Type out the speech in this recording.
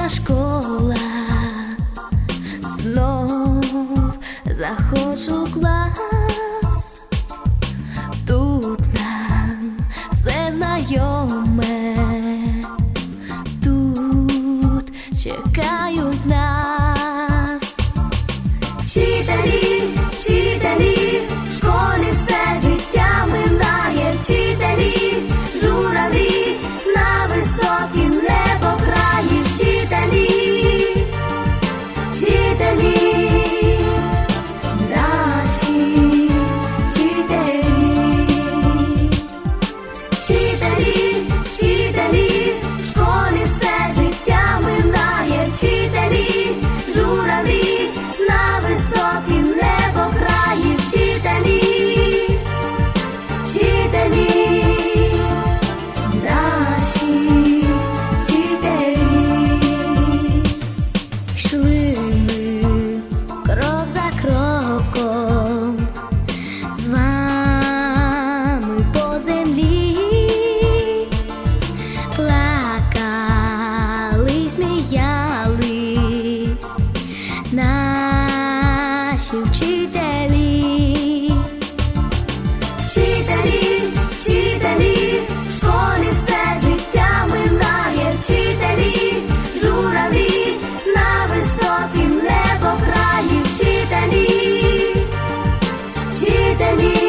рідна школа, знов захочу клас. Cheese сміялись наші вчителі. Вчителі, вчителі, в школі все життя минає, вчителі, журавлі на високім небокраї, вчителі, вчителі.